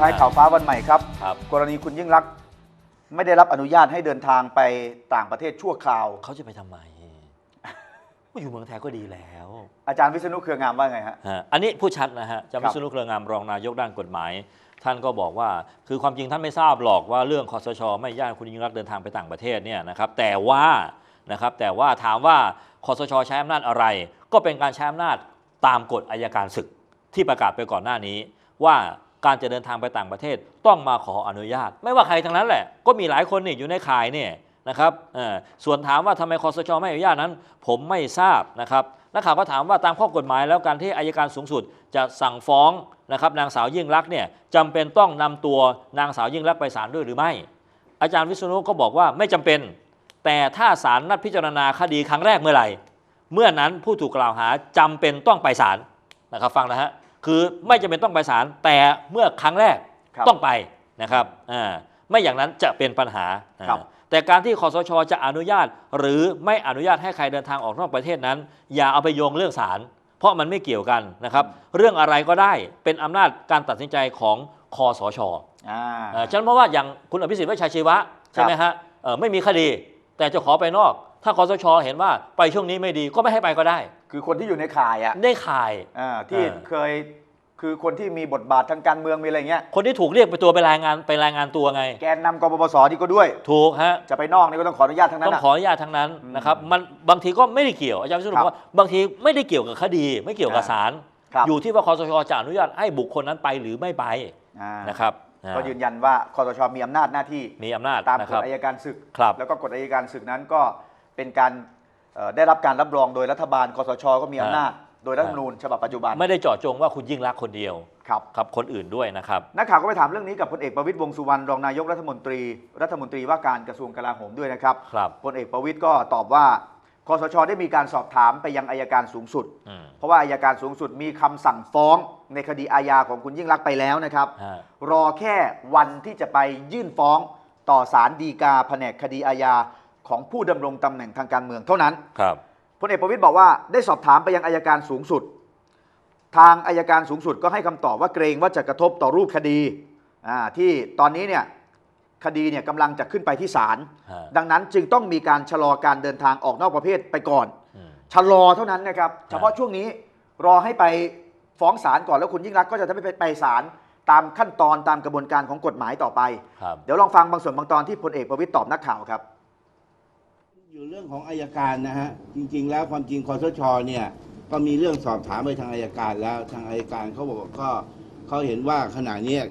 ท้ายข่าวฟ้าวันใหม่ครับ ครับกรณีคุณยิ่งรักษณ์ไม่ได้รับอนุญาตให้เดินทางไปต่างประเทศชั่วคราว เขาจะไปทำไมมาอยู่เมืองไทยก็ดีแล้วอาจารย์วิษณุเครืองามว่าไงฮะ ฮะอันนี้ผู้ชัดนะฮะอาจารย์ครัวิบษณุเครืองามรองนายกด้านกฎหมาย ท่านก็บอกว่าคือความจริงท่านไม่ทราบหรอกว่าเรื่องคอสช ไม่อนุญาตให้คุณยิ่งรักษณ์เดินทางไปต่างประเทศเนี่ยนะครับแต่ว่านะครับแต่ว่าถามว่าคอสชใช้อำนาจอะไร ก็เป็นการใช้อำนาจตามกฎอายการศึก ที่ประกาศไปก่อนหน้านี้ ว่า การจะเดินทางไปต่างประเทศต้องมาขออนุญาต ไม่ว่าใครทั้งนั้นแหละ ก็มีหลายคนนี่อยู่ในข่ายเนี่ยนะครับส่วนถามว่าทำไมคอสชไม่อนุญาตนั้น ผมไม่ทราบนะครับนักข่าวก็ถามว่าตามข้อกฎหมายแล้วการที่อายการสูงสุดจะสั่งฟ้องนะครับนางสาวยิ่งลักเนี่ยจำเป็นต้องนำตัวนางสาวยิ่งลักไปศาลด้วยหรือไม่ อาจารย์วิษณุก็บอกว่าไม่จำเป็น แต่ถ้าศาลนัดพิจารณาคดีครั้งแรกเมื่อไหร่ เมื่อนั้นผู้ถูกกล่าวหาจำเป็นต้องไปศาลนะครับฟังนะฮะ คือไม่จำเป็นต้องไปศาลแต่เมื่อครั้งแรกครับต้องไปนะครับอ่าไม่อย่างนั้นจะเป็นปัญหาครับ อ่าแต่การที่คอสชจะอนุญาต หรือไม่อนุญาตให้ใครเดินทางออกนอกประเทศนั้น อย่าเอาไปโยงเรื่องศาลเพราะมันไม่เกี่ยวกันนะครับ เรื่องอะไรก็ได้เป็นอำนาจการตัดสินใจของคอสช อ่า เอ่อฉะนันเพราะว่าอย่างคุณอภิสิทธิ์เวชชาชีวะ ใช่ไหมฮะเอ่อไม่มีคดี แต่จะขอไปนอก ถ้าคอสชเห็นว่าไปช่วงนี้ไม่ดีก็ไม่ให้ไปก็ได้ คือคนที่อยู่ในข่ายอะได้ข่ายอ่าที่เออเคยคือคนที่มีบทบาททางการเมืองมีอะไรเงี้ย คนที่ถูกเรียกไปตัวไปรายงานไปรายงานตัวไง แกนนำกบปสที่ก็ด้วย ถูกฮะ จะไปนอกนี่ก็ต้องขออนุญาตทั้งนั้ต้อนงอะขออนุญาตทั้งนั้นอืมนะครับ มันบางทีก็ไม่ได้เกี่ยวอาจารย์วิศนุครับบอกว่าบางทีไม่ได้เกี่ยวกับคดี ไม่เกี่ยวกับอ่าศาลครับอยู่ที่ว่าคอสชจะอนุญาตให้บุคคลนั้นไปหรือไม่ไปอ่านะครับอ่าก็ยืนยันว่าคอสชมีอำนาจหน้าที่ มีอำนาจตามนะกคฎรับอายการศึกครับแล้วก็กฎอายการศึกนั้นก็ เป็นการเอ่อได้รับการรับรองโดยรัฐบาลคอสชก็มีอำนาจ โดยรัฐธรรมนูญฉบับปัจจุบันไม่ได้เจาะจงว่าคุณยิ่งรักษณ์คนเดียวครับ ครับคนอื่นด้วยนะครับ นักข่าวก็ไปถามเรื่องนี้กับพลเอกประวิตยวงษ์สุวรรณรองนายกรัฐมนตรี รัฐมนตรีว่าการกระทรวงกลาโหมด้วยนะครับครับพลเอกประวิตยก็ตอบว่าคอสชได้มีการสอบถามไปยังอายการสูงสุด อืมเพราะว่าอายการสูงสุดมีคำสั่งฟ้องในคดีอาญาของคุณยิ่งรักษณ์ไปแล้วนะครับ ฮะ รอแค่วันที่จะไปยื่นฟ้องต่อศาลฎีกาแผนกคดีอาญา ของผู้ดำรงตำแหน่งทางการเมืองเท่านั้นครับพลเอกประวิตยบอกว่าได้สอบถามไปยังอายการสูงสุด ทางอายการสูงสุดก็ให้คำตอบว่าเกรงว่าจะกระทบต่อรูปคดีอ่าที่ตอนนี้เนี่ยคดีเนี่ยกำลังจะขึ้นไปที่ศาลฮะดังนั้นจึงต้องมีการชะลอการเดินทางออกนอกประเทศไปก่อนอืมชะลอเท่านั้นนะครับเฉพาะช่วงนี้รอให้ไปฟ้องศาลก่อนแล้วคุณยิ่งรักษณ์ก็จะได้ไปไปศาลตามขั้นตอนตามกระบวนการของกฎหมายต่อไปครับเดี๋ยวลองฟังบางส่วนบางตอนที่พลเอกประวิตยตอบนักข่าวครับ อยู่เรื่องของอายการนะฮะจริง ๆ แล้วความจริงคอสชเนี่ยก็มีเรื่องสอบถามไปทางอายการแล้วทางอายการเขาบอกว่าก็เขาเห็นว่าขณะเนี้ย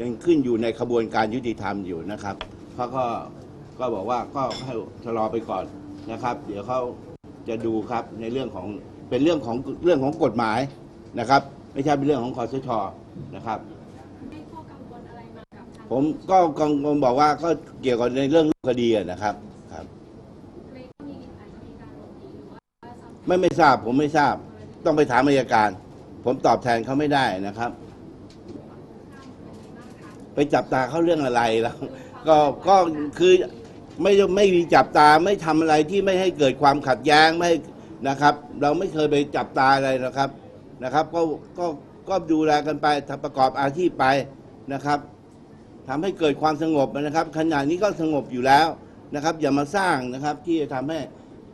ยังขึ้นอยู่ในขบวนการยุติธรรมอยู่นะครับเขาก็ก็บอกว่าก็ให้ชะลอไปก่อนนะครับ เดี๋ยวเขาจะดูครับในเรื่องของเป็นเรื่องของเรื่องของกฎหมายนะครับ ไม่ใช่เป็นเรื่องของคอสชนะครับ ให้ข้อกังวลอะไรมากับทาง ผมก็กังวลบอกว่าก็เกี่ยวกับในเรื่องคดีอะนะครับ ไม่ไม่ทราบผมไม่ทราบ ต้องไปถามอายการ ผมตอบแทนเขาไม่ได้นะครับ ไปจับตาเขาเรื่องอะไรแล้วก็ก็คือไม่ไม่มีจับตาไม่ทำอะไรที่ไม่ให้เกิดความขัดแย้งไม่นะครับ เราไม่เคยไปจับตาอะไรนะครับนะครับ ก็ก็ก็ดูแลกันไปทำประกอบอาชีพไปนะครับทำให้เกิดความสงบนะครับขณะนี้ก็สงบอยู่แล้วนะครับ อย่ามาสร้างนะครับที่จะทำให้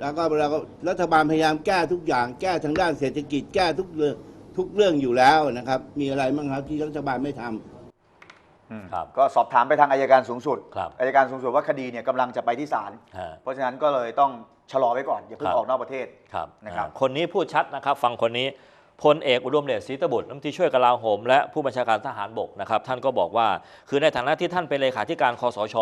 แล้วก็เราก็รัฐบาลพยายามแก้ทุกอย่างแก้ทางด้านเศรษฐกิจแก้ทุกเรื่องทุกเรื่องอยู่แล้วนะครับ มีอะไรบ้างครับที่รัฐบาลไม่ทำครับก็สอบถามไปทางอายการสูงสุดครับอายการสูงสุดว่าคดีเนี่ยกำลังจะไปที่ศาลฮะเพราะฉะนั้นก็เลยต้องชะลอไว้ก่อนอย่าเพิ่คงรับออกนอกประเทศครับนะครับอ่าคนนี้พูดชัดนะครับ ฟังคนนี้พลเอกอุดมเดชศรีตบุตรรัฐมนตรีช่วยกลาโหมและผู้บัญชาการทหารบกนะครับ ท่านก็บอกว่า คือในฐานะที่ท่านเป็นเลขาธิการคอสช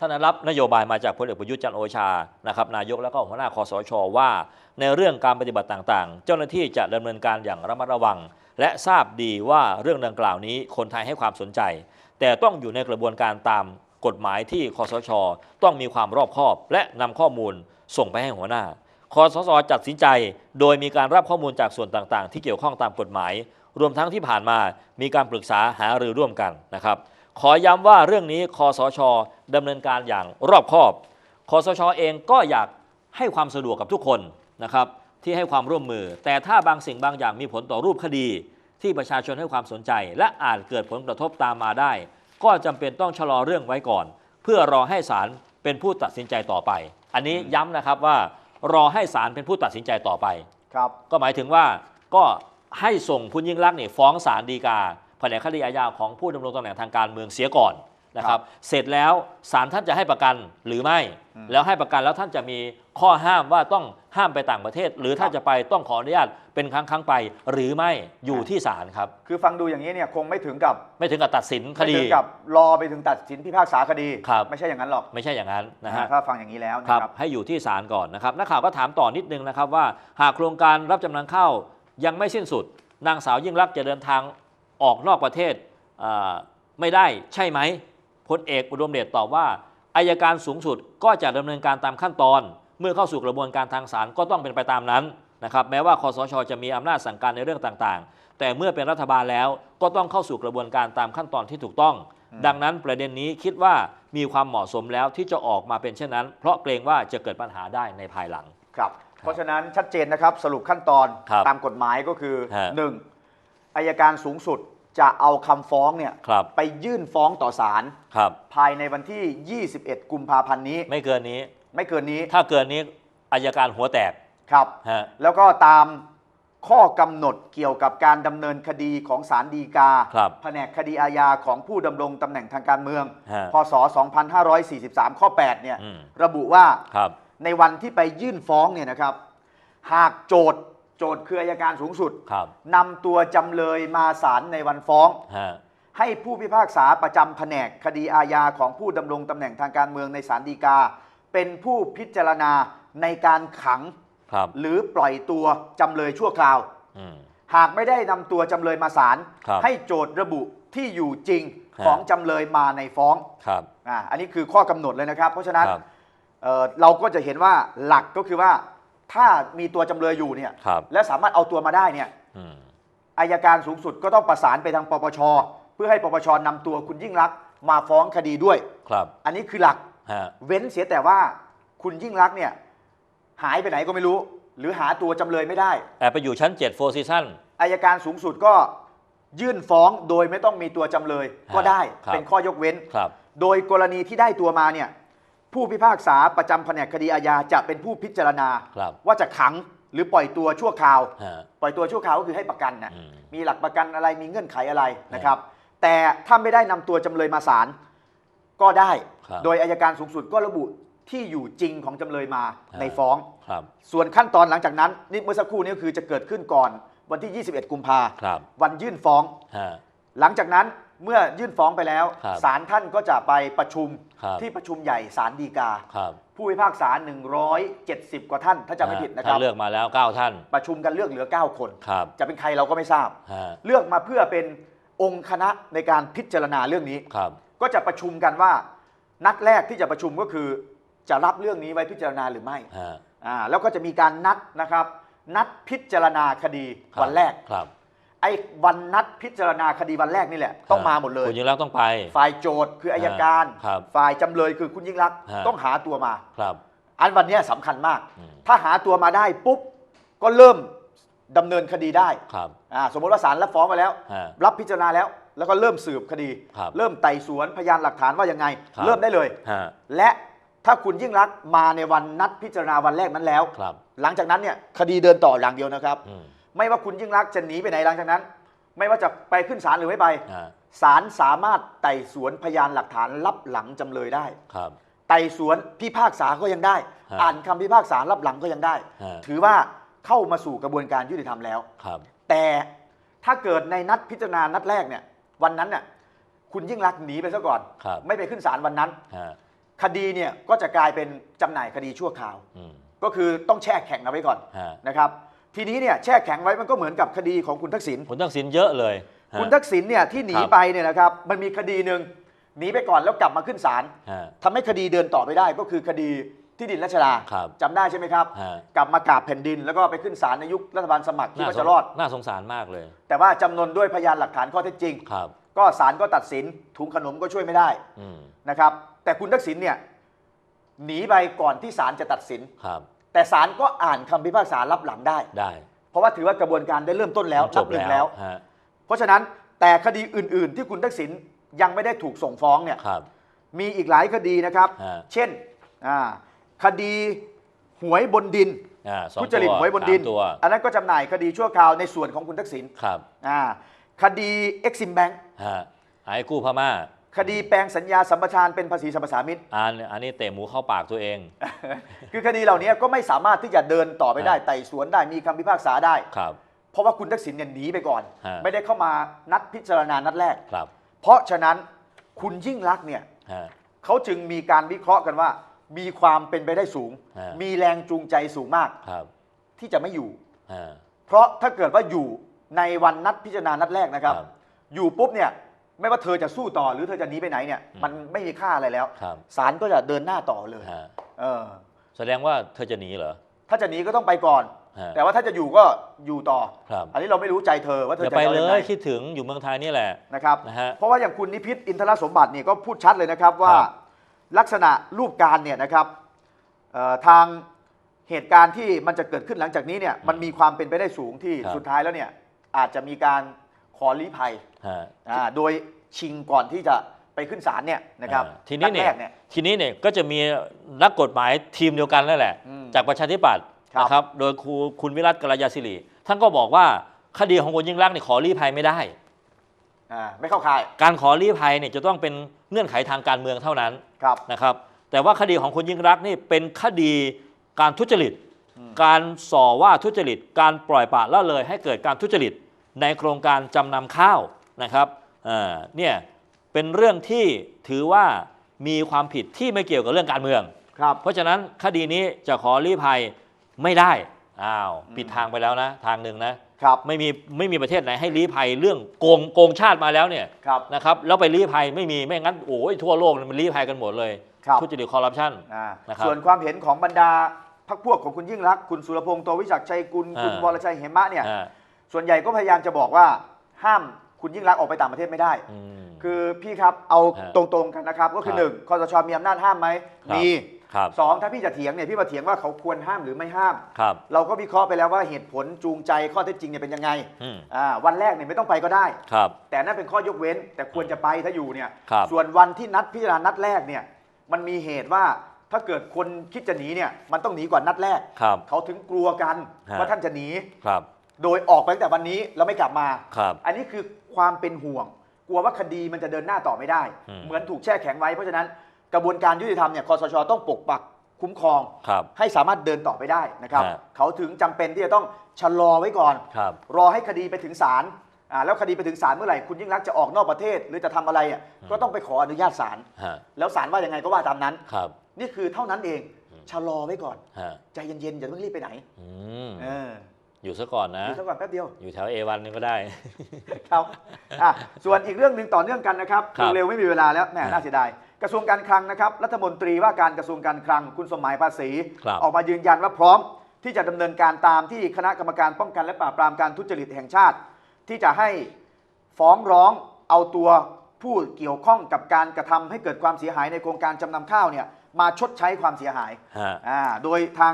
ท่านรับนโยบายมาจากพลเอกประยุทธ์จันโอชานะครับนายกแล้วก็หัวหน้าคอสชว่า ในเรื่องการปฏิบัติต่างๆ เจ้าหน้าที่จะดำเนินการอย่างระมัดระวัง และทราบดีว่าเรื่องดังกล่าวนี้คนไทยให้ความสนใจ แต่ต้องอยู่ในกระบวนการตามกฎหมายที่คอสช ต้องมีความรอบคอบ และนำข้อมูลส่งไปให้หัวหน้าคอสชจัดสินใจ โดยมีการรับข้อมูลจากส่วนต่างๆ ที่เกี่ยวข้องตามกฎหมาย รวมทั้งที่ผ่านมามีการปรึกษาหารือร่วมกันนะครับ ขอย้ำว่าเรื่องนี้คอสชดำเนินการอย่างรอบคอบคอสชเองก็อยากให้ความสะดวกกับทุกคนนะครับที่ให้ความร่วมมือ แต่ถ้าบางสิ่งบางอย่างมีผลต่อรูปคดี ที่ประชาชนให้ความสนใจ และอาจเกิดผลกระทบตามมาได้ ก็จำเป็นต้องชะลอเรื่องไว้ก่อน เพื่อรอให้ศาลเป็นผู้ตัดสินใจต่อไป อันนี้ย้ำนะครับว่ารอให้ศาลเป็นผู้ตัดสินใจต่อไปครับ ก็หมายถึงว่าก็ให้ส่งคุณยิ่งรักษณ์นี่ฟ้องศาลฎีกา แผนกคดีอาญาของผู้ดำรงตำแหน่งทางการเมืองเสียก่อนนะครับ เสร็จแล้วศาลท่านจะให้ประกันหรือไม่อืมแล้วให้ประกันแล้วท่านจะมีข้อห้ามว่าต้องห้ามไปต่างประเทศ หรือถ้าครับจะไปต้องขออนุญาตเป็นครั้งครั้งๆไป หรือไม่อยู่ที่ศาลครับ คือฟังดูอย่างนี้เนี่ยคงไม่ถึงกับไม่ถึงกับตัดสินคไม่ดีถึงกับรอไปถึงตัดสินพิพากษาคดีครับไม่ใช่อย่างนั้นหรอกไม่ใช่อย่างนั้นนะฮะถ้าฟังอย่างนี้แล้วนะคครัรับบให้อยู่ที่ศาลก่อนนะครับนักข่าวก็ถามต่อนิดนึงนะครับว่าหากโครงการรับจำนำข้าวยังไม่สิ้นสุด นางสาวยิ่งรักษณ์จะเดินทาง ออกนอกประเทศอ่าไม่ได้ใช่ไหมพลเอกอุดมเดชตอบว่าอายการสูงสุดก็จะดำเนินการตามขั้นตอน เมื่อเข้าสู่กระบวนการทางศาลก็ต้องเป็นไปตามนั้นนะครับแม้ว่าคอสชจะมีอำนาจสั่งการในเรื่องต่างๆ แต่เมื่อเป็นรัฐบาลแล้วก็ต้องเข้าสู่กระบวนการตามขั้นตอนที่ถูกต้อง ดังนั้นประเด็นนี้คิดว่ามีความเหมาะสมแล้วที่จะออกมาเป็นเช่นนั้น เพราะเกรงว่าจะเกิดปัญหาได้ในภายหลังครับ เพราะฉะนั้นชัดเจนนะครับสรุปขั้นตอนครับตามกฎหมายก็คือฮะ 1. อายการสูงสุดจะเอาคำฟ้องเนี่ยครับไปยื่นฟ้องต่อศาลครับ ภายในวันที่ 21 กุมภาพันธ์นี้ ไม่เกินนี้ ไม่เกินนี้ถ้าเกินนี้อายการหัวแตกครับ ฮะแล้วก็ตามข้อกำหนดเกี่ยวกับการดำเนินคดีของศาลฎีกา ครับ แผนกคดีอาญาของผู้ดำรงตำแหน่งทางการเมือง ฮะ พศ 2543 ข้อ 8 เนี่ย อืมระบุว่าครับ ในวันที่ไปยื่นฟ้องเนี่ยนะครับ หากโจทย์ โจทย์คืออายการสูงสุดครับนำตัวจำเลยมาศาลในวันฟ้อง ฮะให้ผู้พิพากษาประจำแผนกคดีอาญาของผู้ดำรงตำแหน่งทางการเมืองในศาลฎีกา เป็นผู้พิจารณาในการขัง ครับหรือปล่อยตัวจำเลยชั่วคราว อืม หากไม่ได้นำตัวจำเลยมาศาลครับให้โจทย์ระบุที่อยู่จริงฮะ ของจำเลยมาในฟ้องครับ อ่าอันนี้คือข้อกำหนดเลยนะครับ เพราะฉะนั้นครับ เอ่อเราก็จะเห็นว่าหลักก็คือว่า ถ้ามีตัวจำเลยอยู่เนี่ยครับ และสามารถเอาตัวมาได้เนี่ยอืม อายการสูงสุดก็ต้องประสานไปทางปปช เพื่อให้ปปชนำตัวคุณยิ่งรักษณ์มาฟ้องคดีด้วย ครับอันนี้คือหลัก ฮะเว้นเสียแต่ว่าคุณยิ่งรักษณ์เนี่ยหายไปไหนก็ไม่รู้ หรือหาตัวจำเลยไม่ได้ แอบไปอยู่ชั้น7 Four Season อายการสูงสุดก็ยื่นฟ้องโดยไม่ต้องมีตัวจำเลยก็ได้ ครับ เป็นข้อยกเว้น ครับ โดยกรณีที่ได้ตัวมาเนี่ย ผู้พิพากษาประจำแผนกคดีอาญาจะเป็นผู้พิจารณา ครับ ว่าจะขังหรือปล่อยตัวชั่วคราว ฮะ ปล่อยตัวชั่วคราวก็คือให้ประกันนะอืม มีหลักประกันอะไรมีเงื่อนไขอะไรนะครับ แต่ถ้าไม่ได้นำตัวจำเลยมาศาลก็ได้ ครับ โดยอายการสูงสุดก็ระบุที่อยู่จริงของจำเลยมาฮะในฟ้อง ครับ ส่วนขั้นตอนหลังจากนั้นนี่เมื่อสักครู่นี้ก็คือจะเกิดขึ้นก่อนวันที่ 21 กุมภาครับ วันยื่นฟ้อง ฮะ หลังจากนั้นเมื่อยื่นฟ้องไปแล้วครับศาลท่านก็จะไปประชุม ครับที่ประชุมใหญ่ศาลฎีกา ครับผู้พิพากษา 170 กว่าท่านถ้าจำไม่ผิดนะคท่ารับนเลือกมาแล้ว 9 ท่าน ประชุมกันเลือกเหลือ 9 คน ครับ จะเป็นใครเราก็ไม่ทราบ ฮะ เลือกมาเพื่อเป็นองค์คณะในการพิจารณาเรื่องนี้ ครับ ก็จะประชุมกันว่า นัดแรกที่จะประชุมก็คือ จะรับเรื่องนี้ไว้พิจารณาหรือไม่ฮะ อ่าแล้วก็จะมีการนัดนะครับ นัดพิจารณาคดีครับวันแรก ครับ ไอ้วันนัดพิจารณาคดีวันแรกนี่แหละ ต้องมาหมดเลยคุณยิ่งรักษณ์ต้องไป ฝ่ายโจทย์คืออายการ ครับฝ่ายจำเลยคือคุณยิ่งรักษณ์ฮะ ต้องหาตัวมา ครับ อันวันเนี้ยสำคัญมาก อืม ถ้าหาตัวมาได้ปุ๊บก็เริ่มดำเนินคดีได้ครับอ่าสมมติว่าศาลรับฟ้องมาแล้ว ฮะ รับพิจารณาแล้ว แล้วก็เริ่มสืบคดี ครับเริ่มไต่สวนพยานหลักฐานว่ายังไง ครับ เริ่มได้เลย ฮะและถ้าคุณยิ่งรักษณ์มาในวันนัดพิจารณาวันแรกนั้นแล้ว ครับหลังจากนั้นเนี่ยคดีเดินต่ออย่างเดียวนะครับ อืม ไม่ว่าคุณยิ่งรักษณ์จะหนีไปไหนหลังจากนั้น ไม่ว่าจะไปขึ้นศาลหรือไม่ไปฮะศาลสามารถไต่สวนพยานหลักฐานรับหลังจำเลยได้ ครับ ไต่สวนพิพากษาก็ยังได้ ฮะอ่านคำพิพากษารับหลังก็ยังได้ ฮะ ถือว่าเข้ามาสู่กระบวนการยุติธรรมแล้ว ครับ แต่ถ้าเกิดในนัดพิจารณานัดแรกเนี่ย วันนั้นน่ะคุณยิ่งรักษณ์หนีไปซะก่อน ครับ ไม่ไปขึ้นศาลวันนั้น ฮะคดีเนี่ยก็จะกลายเป็นจำหน่ายคดีชั่วคราว อืมก็คือต้องแช่แข็งเอาไว้ก่อนฮะ นะครับ ทีนี้เนี่ยแช่แข็งไว้มันก็เหมือนกับคดีของคุณทักษิณคุณทักษิณเยอะเลยฮะ คุณทักษิณเนี่ยที่หนีครับไปเนี่ยนะครับมันมีคดีหนึ่งหนีไปก่อนแล้วกลับมาขึ้นศาลฮะทำให้คดีเดินต่อไปได้ก็คือคดีที่ดินรัชดาครับจำได้ใช่ไหมครับ ฮะ กลับมากราบแผ่นดิน แล้วก็ไปขึ้นศาลในยุครัฐบาลสมัครที่น่าว่าสจะงรอด น่าสงสารมากเลยแต่ว่าจำนวนด้วยพยานหลักฐานข้อเท็จจริง ครับ ก็ศาลก็ตัดสินถุงขนมก็ช่วยไม่ได้อืมนะครับ แต่คุณทักษิณเนี่ยหนีไปก่อนที่ศาลจะตัดสิน ครับ แต่ศาลก็อ่านคำพิพากษารับหลังได้ ได้เพราะว่าถือว่ากระบวนการได้เริ่มต้นแล้วจนับบหนึ่งแล้ว ฮะเพราะฉะนั้นแต่คดีอื่น ๆ ที่คุณทักษิณยังไม่ได้ถูกส่งฟ้องเนี่ยครับ มีอีกหลายคดีนะครับ ฮะ เช่นอ่าคดีหวยบนดินอ่าสองทุจริตตัวหวยบนดิน สามตัวอันนั้นก็จำหน่ายคดีชั่วคราวในส่วนของคุณทักษิณครับอ่าคดีเอ็กซิมแบง ฮะไอ้กู้พม่า คดีแปลงสัญญาสัมปทานเป็นภาษีสรรพสามิตอันอันนี้เตะหมูเข้าปากตัวเอง คือคดีเหล่านี้ก็ไม่สามารถที่จะเดินต่อไปได้ฮะไต่สวนได้มีคำพิพากษาได้ครับ เพราะว่าคุณทักษิณเนี่ยหนีไปก่อนฮะไม่ได้เข้ามานัดพิจารณานัดแรกครับ เพราะฉะนั้นคุณยิ่งรักษณ์เนี่ยฮะเขาจึงมีการวิเคราะห์กันว่า มีความเป็นไปได้สูงฮะมีแรงจูงใจสูงมากครับที่จะไม่อยู่ฮะเพราะถ้าเกิดว่าอยู่ในวันนัดพิจารณานัดแรกนะครับครับอยู่ปุ๊บเนี่ย ไม่ว่าเธอจะสู้ต่อหรือเธอจะหนีไปไหนเนี่ยอืมมันไม่มีค่าอะไรแล้วครับศาลก็จะเดินหน้าต่อเลยฮะเออ แสดงว่าเธอจะหนีเหรอถ้าจะหนีก็ต้องไปก่อน ฮะแต่ว่าถ้าจะอยู่ก็อยู่ต่อ ครับอันนี้เราไม่รู้ใจเธอว่าเธออย่าจะไปอาเลงงยคิดถึงอยู่เมืองไทยนี่แหละ นะครับ นะฮะเพราะว่าอย่างคุณนิพิษอินทรสมบัติเนี่ยก็พูดชัดเลยนะครับว่าครับ ลักษณะรูปการเนี่ยนะครับเอ่อทางเหตุการณ์ที่มันจะเกิดขึ้นหลังจากนี้เนี่ยมันมีความเป็นไปได้สูงที่ครับ สุดท้ายแล้วเนี่ยอาจจะมีการ ขอลี้ภัยฮะอ่าโดยชิงก่อนที่จะไปขึ้นศาลเนี่ยนะครับอ่าทีนี้เนี่แรยกทีนี้เนี่ยก็จะมีนักกฎหมายทีมเดียวกันนั่นแหละ อืมจากประชาธิปัตย์ครับ นะครับโดยครูคุณวิรัตกัลยาศิริท่านก็บอกว่าคดีของคุณยิ่งรักษณ์เนี่ยขอรีภัยไม่ได้ อ่าไม่เข้าข่ายการขอรีภัยเนี่ยจะต้องเป็นเงื่อนไขทางการเมืองเท่านั้นครับนะครับ แต่ว่าคดีของคุณยิ่งรักษณ์นี่เป็นคดีการทุจริต การส่อว่าทุจริต การปล่อยปละละเลยให้เกิดการทุจริต ในโครงการจำนำข้าวนะครับเอ่อเนี่ยเป็นเรื่องที่ถือว่ามีความผิดที่ไม่เกี่ยวกับเรื่องการเมือง ครับ เพราะฉะนั้นคดีนี้จะขอรีภัยไม่ได้อ้าวอืมปิดทางไปแล้วนะทางหนึ่งนะครับไม่มีไม่มีประเทศไหนให้รีภัยเรื่องโกงโกงชาติมาแล้วเนี่ยครับนะครับแล้วไปรีภัยไม่มีไม่งั้นโอ้ยทั่วโลกมันรีภัยกันหมดเลยครับทุจริตคอร์รัปชันอ่านะครับส่วนความเห็นของบรรดาพรรคพวกของคุณยิ่งรักษณ์คุณสุรพงศ์โตวิจักรชัยกุลคุณอ่าวรชัยเหมะเนี่ยอ่า ส่วนใหญ่ก็พยายามจะบอกว่าห้ามคุณยิ่งรักษณ์ออกไปต่างประเทศไม่ได้ อืม คือพี่ครับเอาฮะตรงๆกันนะครับ ก็คือครับหนึ่งคอสชมีอำนาจห้ามไหมครับ มีครับสองถ้าพี่จะเถียงเนี่ยพี่มาเถียงว่าเขาควรห้ามหรือไม่ห้าม ครับเราก็วิเคราะห์ไปแล้วว่าเหตุผลจูงใจข้อเท็จจริงเนี่ยเป็นยังไงอืมอ่าวันแรกเนี่ยไม่ต้องไปก็ได้ ครับ แต่นั่นเป็นข้อยกเว้น แต่ควรจะไปถ้าอยู่เนี่ยครับส่วนวันที่นัดพิจารณานัดแรกเนี่ยมันมีเหตุว่าถ้าเกิดคนคิดจะหนีเนี่ยมันต้องหนีก่อนนัดแรก ครับเขาถึงกลัวกันฮะ ว่าท่านจะหนี ครับ โดยออกไปตั้งแต่วันนี้แล้วไม่กลับมา ครับ อันนี้คือความเป็นห่วง กลัวว่าคดีมันจะเดินหน้าต่อไม่ได้ อืม เหมือนถูกแช่แข็งไว้ เพราะฉะนั้นกระบวนการยุติธรรมเนี่ยคอสชต้องปกปักคุ้มครอง ครับ ให้สามารถเดินต่อไปได้นะครับ ฮะ เขาถึงจำเป็นที่จะต้องชะลอไว้ก่อน ครับ รอให้คดีไปถึงศาลอ่าแล้วคดีไปถึงศาลเมื่อไหร่คุณยิ่งรักษณ์จะออกนอกประเทศ หรือจะทำอะไรอะอืมก็ต้องไปขออนุญาตศาลฮะ แล้วศาลว่ายังไงก็ว่าตามนั้น ครับ นี่คือเท่านั้นเองอืมชะลอไว้ก่อน ฮะ ใจเย็นๆอย่าเพิ่งรีบไปไหนอืม เออ อยู่ซะก่อนนะอยู่สักก่อนแป๊บเดียว อยู่แถวเอวันนึงก็ได้ ครับอะส่วนอีกเรื่องหนึ่งต่อเนื่องกันนะครับครับ เร็วๆไม่มีเวลาแล้วแหมครับน่าเสียดายกระทรวงการคลังนะครับรัฐมนตรีว่าการกระทรวงการคลังคุณสมหมายภาษี ครับออกมายืนยันว่าพร้อมที่จะดำเนินการตามที่คณะกรรมการป้องกันและปราบปรามการทุจริตแห่งชาติ ที่จะให้ฟ้องร้องเอาตัวผู้เกี่ยวข้องกับการกระทำให้เกิดความเสียหายในโครงการจำนำข้าวเนี่ยมาชดใช้ความเสียหายฮะ อ่าโดยทาง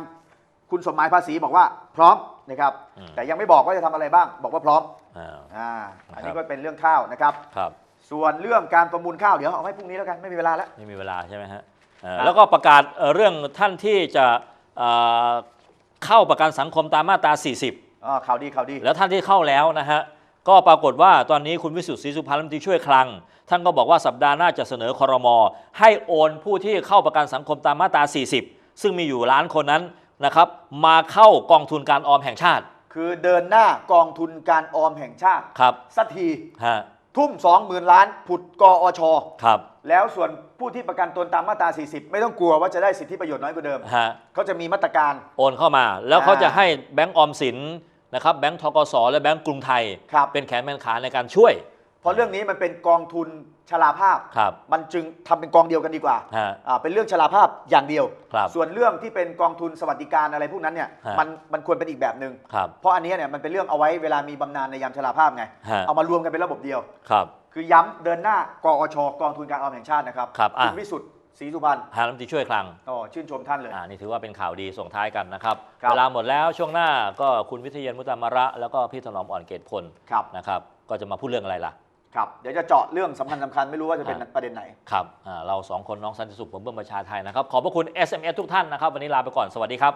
คุณสมหมายภาษีบอกว่าพร้อม นะครับ อืมแต่ยังไม่บอกว่าจะทำอะไรบ้าง บอกว่าพร้อมอ่าอ่าอันนี้ครับก็เป็นเรื่องข้าวนะครับ ครับ ส่วนเรื่องการประมูลข้าวเดี๋ยวเอาไว้พรุ่งนี้แล้วกันไม่มีเวลาแล้ว ไม่มีเวลาใช่ไหมฮะเอ่อครับ แล้วก็ประกาศเอ่อเรื่องท่านที่จะเอ่อเข้าประกันสังคมตามมาตรา 40อ๋อข่าวดีข่าวดี แล้วท่านที่เข้าแล้วนะฮะ ก็ปรากฏว่าตอนนี้คุณวิสุทธิ์ศรีสุพรรณรัฐมนตรีช่วยคลัง ท่านก็บอกว่าสัปดาห์หน้าจะเสนอคอรมอให้โอนผู้ที่เข้าประกันสังคมตามมาตรา 40 ซึ่งมีอยู่ล้านคนนั้น นะครับมาเข้ากองทุนการออมแห่งชาติคือเดินหน้ากองทุนการออมแห่งชาติครับสักทีฮะทุ่ม 20,000 ล้านผุดกอชครับ แล้วส่วนผู้ที่ประกันตนตามมาตรา 40 ไม่ต้องกลัวว่าจะได้สิทธิประโยชน์น้อยกว่าเดิม ฮะ เขาจะมีมาตรการ โอนเข้ามา แล้วเขาจะอ่าให้แบงก์ออมสินนะครับแบงก์ทกสและแบงก์กรุงไทย ครับ เป็นแขนเป็นขาในการช่วย เพราะเรื่องนี้มันเป็นกองทุน ชราภาพ ครับมันจึงทำเป็นกองเดียวกันดีกว่าฮะ อ่า เป็นเรื่องชราภาพอย่างเดียว ครับส่วนเรื่องที่เป็นกองทุนสวัสดิการอะไรพวกนั้นเนี่ยฮะ มันมันควรเป็นอีกแบบหนึ่งครับ เพราะอันเนี้ยเนี่ยมันเป็นเรื่องเอาไว้เวลามีบำนาญในยามชราภาพไงฮะ เอามารวมกันเป็นระบบเดียว ครับ คือย้ำเดินหน้ากอชกองทุนการออมแห่งชาตินะครับครับอะ ณวิสุทธ์ศรีสุพรรณหารัฐมนตรีช่วยคลัง อ๋อชื่นชมท่านเลย อ่า นี่ถือว่าเป็นข่าวดีส่งท้ายกันนะครับ ครับ เวลาหมดแล้วช่วงหน้าก็คุณวิทยามุตตามะระ แล้วก็พี่ถนอมอ่อนเกตพลครับ นะครับ ก็จะมาพูดเรื่องอะไรล่ะ ครับเดี๋ยวจะเจาะเรื่องสำคัญสำคัญไม่รู้ว่าจะเป็นอ่าประเด็นไหน ครับอ่าเราสองคนน้องสันติสุขผมเบิ้มประชาไทยนะครับ ขอบพระคุณ SMS ทุกท่านนะครับ วันนี้ลาไปก่อน สวัสดีครับ